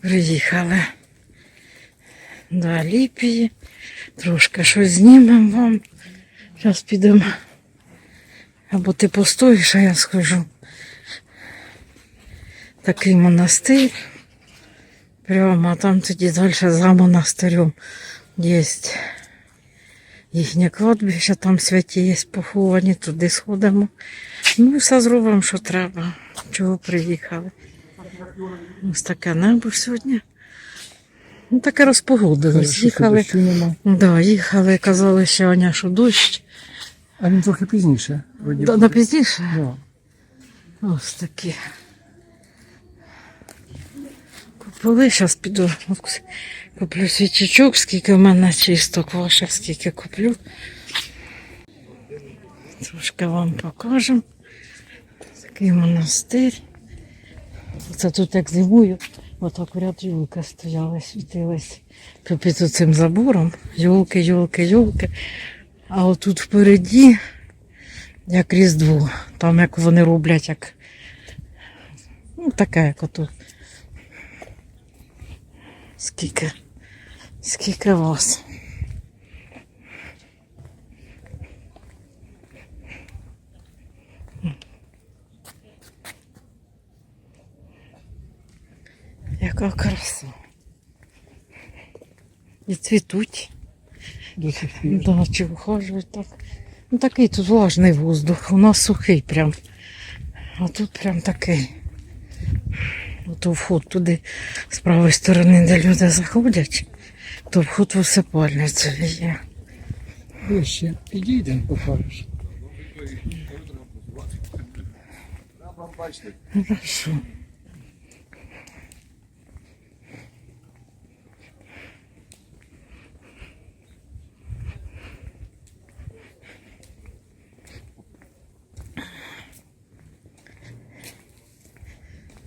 Приїхали до Аліпії. Трошки щось знімемо вам. Зараз підемо. Або ти постоїш, а я схожу. Такий монастир. Прямо а там тоді далі за монастирем є їхнє кладбище, там святі є поховані, туди сходимо. Ну все зробимо, що треба. Чого приїхали. Ось таке небо сьогодні. Ну, таке розпогодилось. Їхали, да, їхали, казали ще Аня, що дощ. А він трохи пізніше. вроді Да, на пізніше. Да. Ось такі. Купили, зараз піду. Куплю свічечок, скільки в мене чисток ваших, скільки куплю. Трошки вам покажемо. Такий монастир. Це тут як зимою, отак ряд юлки стояли, світились під цим забором. Юлки, юлки, юлки. А отут впереді як Різдво. Там як вони роблять, як ну, таке, як ото. Скільки? Скільки вас? Яка краса. І цвітуть. Да, чи вихожують так. Ну такий тут влажний воздух. У нас сухий прям. А тут прям такий. Ото вход туди з правої сторони, де люди заходять, то вход в усипальницю є. Ближче підійдемо, покажеш. Хорошо.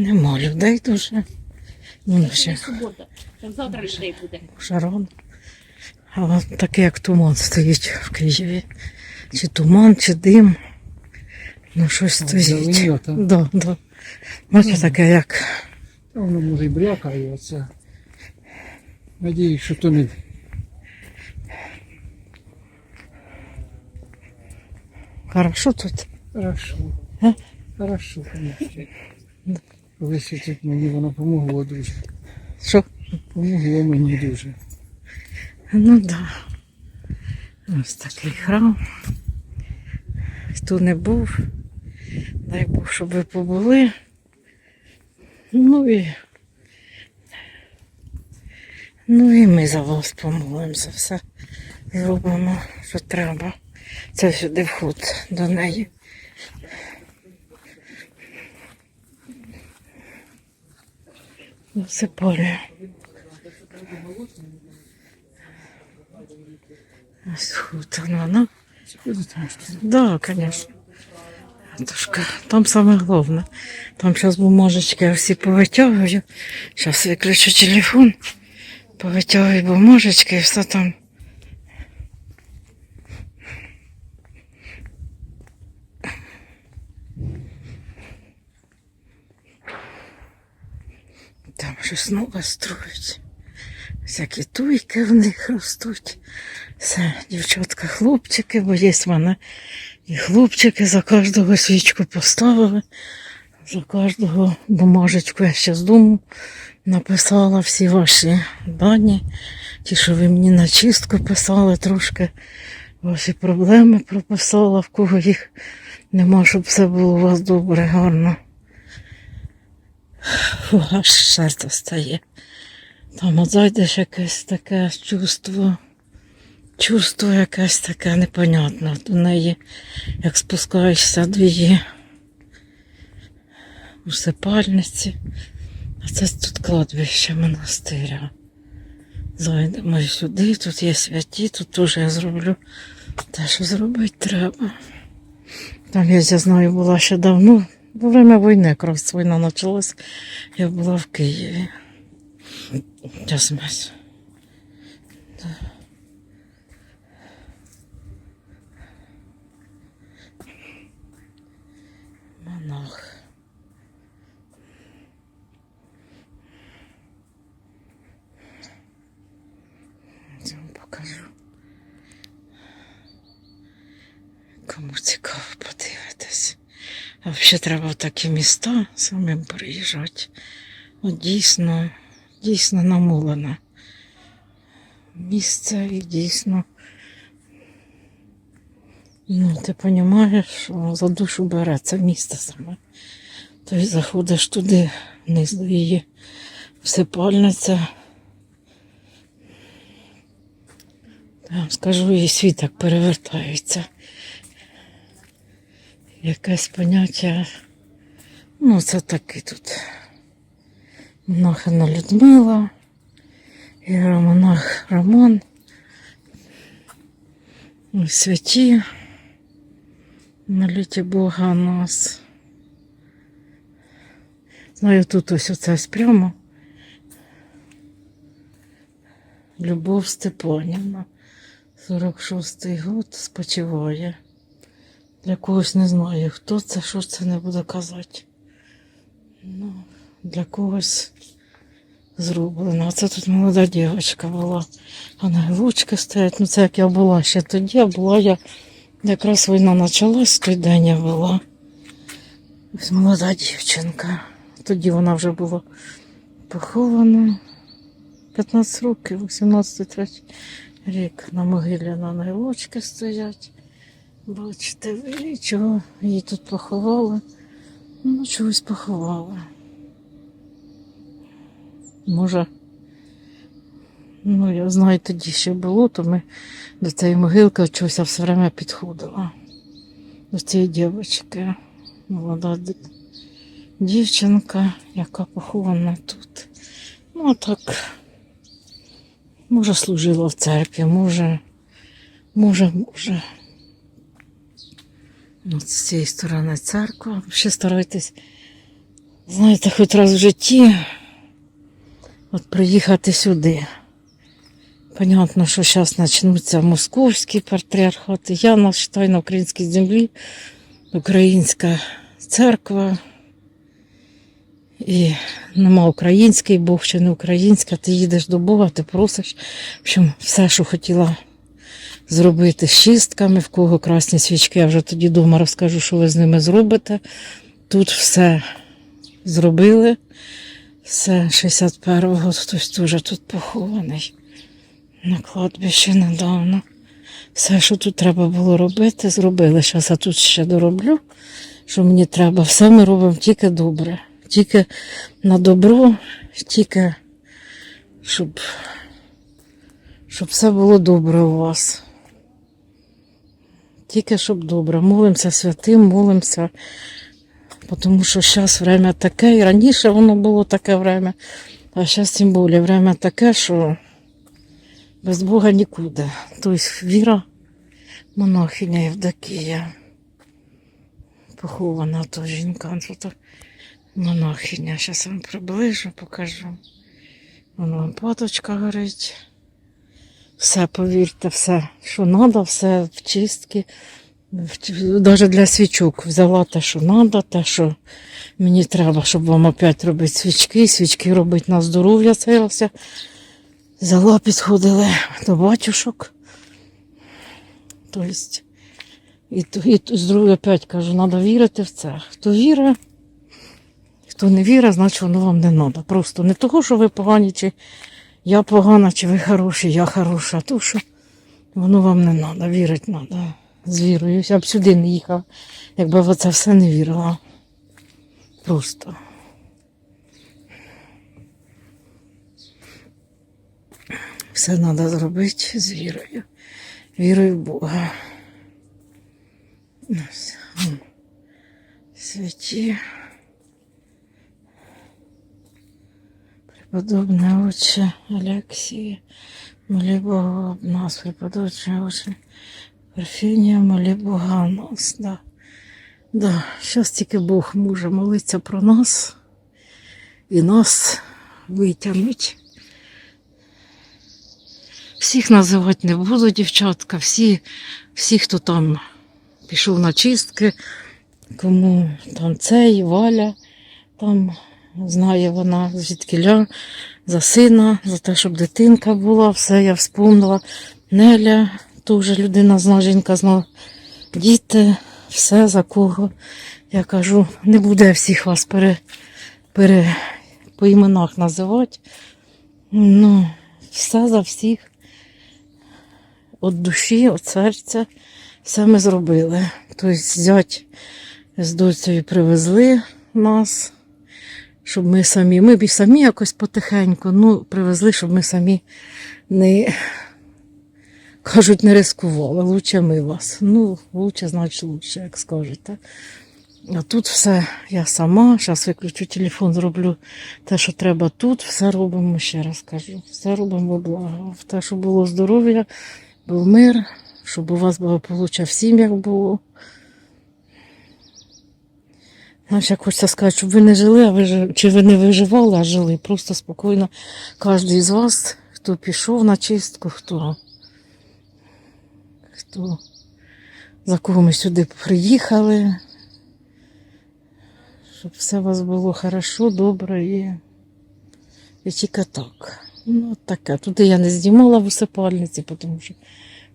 Нема людей дуже. Ну, ще субота. Там завтра людей буде. шарон. А от таке, як туман стоїть в Києві. Чи туман, чи дим. Ну, щось стоїть. Да, да. Бачите, таке як. Та Воно може і брякає оце. Надіюсь, що то не Хорошо тут. хорошо. Га? Хорошо, конечно. Тут мені воно помогло дуже. Що? Помогло мені дуже. Ну да. Ось такий храм. Хто не був, дай Бог, щоб ви побули. Ну і. Ну і ми за вас помолимося, все зробимо, що треба. Це сюди вход до неї. Засипалюю. Ось ну, ну. Да, конечно. Тушка, там саме головне. Там зараз бумажечки я всі повитягую. Зараз виключу телефон, повитягую бумажечки і все там. Там щось нове строють. Всякі туйки в них ростуть. Все, дівчатка, хлопчики, бо є в мене і хлопчики за кожного свічку поставили. За кожного бумажечку я ще з дому написала всі ваші дані. Ті, що ви мені на чистку писали, трошки ваші проблеми прописала, в кого їх нема, щоб все було у вас добре, гарно. Фу, аж серце стає. Там от зайдеш якесь таке чувство. Чувство якесь таке непонятне. До неї, як спускаєшся до її усипальниці. А це тут кладбище монастиря. Зайдемо сюди, тут є святі, тут теж я зроблю те, що зробити треба. Там я знаю, була ще давно. Во время війни, якраз війна почалась, я була в Києві. Зараз мать. Монах. Я вам покажу. Кому цікаво а взагалі треба в такі міста самим приїжджати. От дійсно, дійсно намулене місце і дійсно. Ну, ти розумієш, що за душу бере це місце саме. Тобто заходиш туди, вниз до її всипальниця. Я вам скажу, і світ так перевертається. Якесь поняття. Ну, це таки тут. Монахина Людмила і монах Роман. Святі. Моліть Бога нас. Знаю, тут ось оце ось прямо. Любов Степанівна. 46-й год спочиває. Для когось не знаю, хто це, що це не буду казати. Ну, для когось зроблено. А це тут молода дівчинка була. Ангелочки стоять. Ну це як я була ще тоді, а була я якраз війна почалась, той день я була. Ось молода дівчинка. Тоді вона вже була похована. 15 років, 18 рік на могилі на ангелочки стоять. Бачите, ви чого її тут поховали? Ну, чогось поховали. Може, ну я знаю, тоді ще було, то ми до цієї могилки чогось все время підходила. До цієї дівчинки. Молода дівчинка, яка похована тут. Ну, а так, може, служила в церкві, може, може, може. От з цієї сторони церква. Ще старайтесь, знаєте, хоч раз в житті от приїхати сюди. Понятно, що зараз почнуться московські патріархати. Я вважаю на українській землі українська церква. І нема український Бог чи не українська, ти їдеш до Бога, ти просиш, в общем, все, що хотіла зробити з чистками, в кого красні свічки, я вже тоді вдома розкажу, що ви з ними зробите. Тут все зробили. Все 61-го, хтось теж тут похований. На кладбищі недавно. Все, що тут треба було робити, зробили. Зараз я тут ще дороблю, що мені треба. Все ми робимо тільки добре. Тільки на добро, тільки щоб, щоб все було добре у вас. Тільки щоб добре. Молимося святим, молимося. Тому що зараз время таке, і раніше воно було таке время, а зараз тим більше время таке, що без Бога нікуди. Тобто віра монахиня Євдокія. Похована то жінка. Тут монахиня. Зараз вам приближу, покажу. Вон лампадочка горить. Все, повірте, все, що треба, все в чистки. Навіть для свічок взяла те, що треба, те, що мені треба, щоб вам опять робити свічки, свічки робити на здоров'я целився. Взяла, підходили до батюшок. Тобто, і, і то- з другої опять кажу, треба вірити в це. Хто вірить, хто не вірить, значить воно вам не треба. Просто не того, що ви погані, чи я погана, чи ви хороші, я хороша, то, що воно вам не треба, вірити треба. З вірою. Я б сюди не їхав, якби в це все не вірила. Просто. Все треба зробити з вірою. Вірою в Бога. Святі. Преподобне отче Алексія, молі Бога об нас, преподобне отче Парфенія, молі Бога нас. Да. Да. Зараз тільки Бог може молитися про нас і нас витягнуть. Всіх називати не буду, дівчатка, всі, всі, хто там пішов на чистки, кому там цей, Валя, там знає вона звідкиля, за сина, за те, щоб дитинка була, все я вспомнила. Неля, теж людина зна, жінка зна. Діти, все за кого. Я кажу, не буде всіх вас пере, пере, по іменах називати. Ну, все за всіх. От душі, від серця, все ми зробили. Тобто зять з доцею привезли нас, щоб ми самі, ми б і самі якось потихеньку, ну, привезли, щоб ми самі не, кажуть, не рискували. Лучше ми вас. Ну, лучше, значить, лучше, як скажете. А тут все я сама. Зараз виключу телефон, зроблю те, що треба тут. Все робимо, ще раз кажу. Все робимо благо. Те, щоб було здоров'я, був мир, щоб у вас благополуччя в сім'ях було. Знаєш, як хочеться сказати, щоб ви не жили, а ви чи ви не виживали, а жили. Просто спокійно кожен із вас, хто пішов на чистку, хто, хто за кого ми сюди приїхали, щоб все у вас було хорошо, добре і, і тільки так. Ну, таке. Туди я не знімала в усипальниці, тому що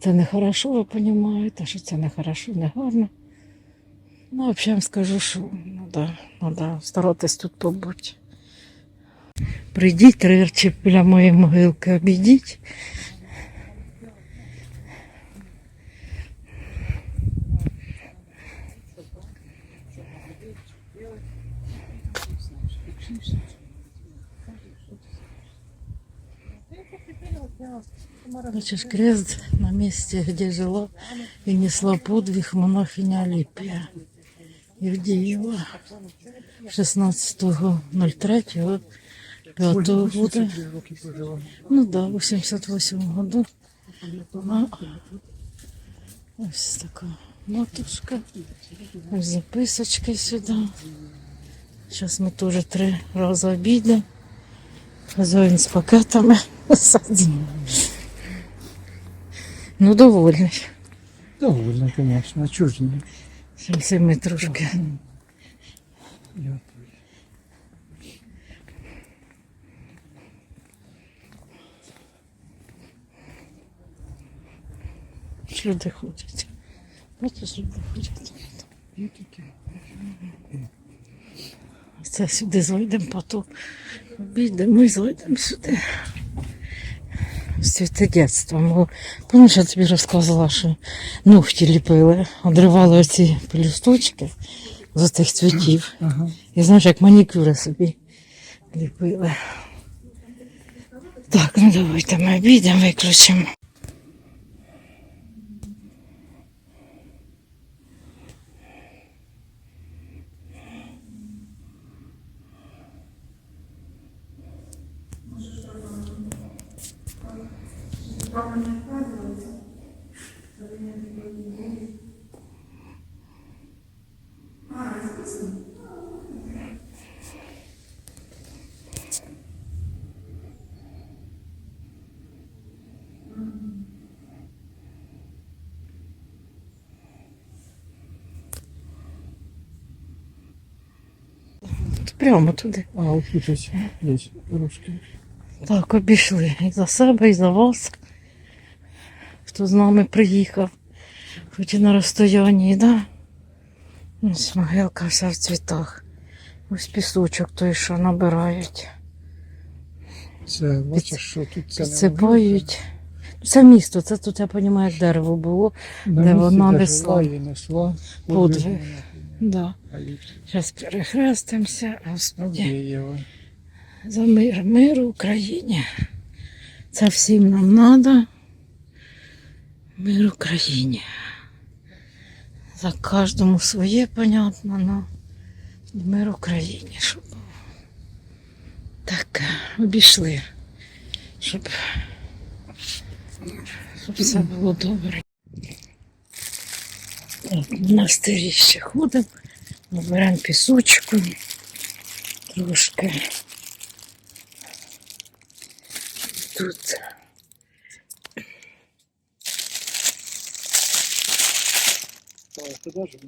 це не хорошо, ви розумієте, що це не хорошо, не гарно. Ну, взагалі вам скажу, що треба, треба старатись тут побути. Прийдіть, рирчі біля моєї могилки, обійдіть. Бачиш, крест на месте, где жила и несла подвиг монахиня Алипия Евдеева 16.03 5 года. Ну да, в 88 году. Вона ось така матушка. Ось записочки сюди. Зараз ми теж три рази обійдемо. Хазяїн з пакетами. Ну, довольний. Довольно, звісно, чужні. Зараз і ми трошки. Люди ходять. Бачиш, люди ходять. Це сюди зайдемо, потім обійдемо і зайдемо сюди. Все це дитинство. Пам'ятаєш, я тобі розказувала, що ногті ліпили, одривали оці пелюсточки з цих цвітів. Ага. І знаєш, як манікюри собі ліпили. Так, ну давайте ми обійдемо, виключимо. Прямо туди. А, от тут ось є трошки. Так, обійшли і за себе, і за вас, хто з нами приїхав, хоч і на розстоянні, да? Ось могилка вся в цвітах. Ось пісочок той, що набирають, Це, бачиш, що тут це підсипають. Це місто, це тут, я розумію, як дерево було. На де місці, вона де несла. і несла. Подвиг. Да. Зараз перехрестимося, Господи. За мир, мир в Україні. Це всім нам треба. Мир в Україні. За кожному своє, понятно, но мир в Україні, щоб. Так, обійшли, щоб, щоб все було добре. Так, в монастирі ще ходимо, наберемо пісочку трошки. Тут. А, туди ж.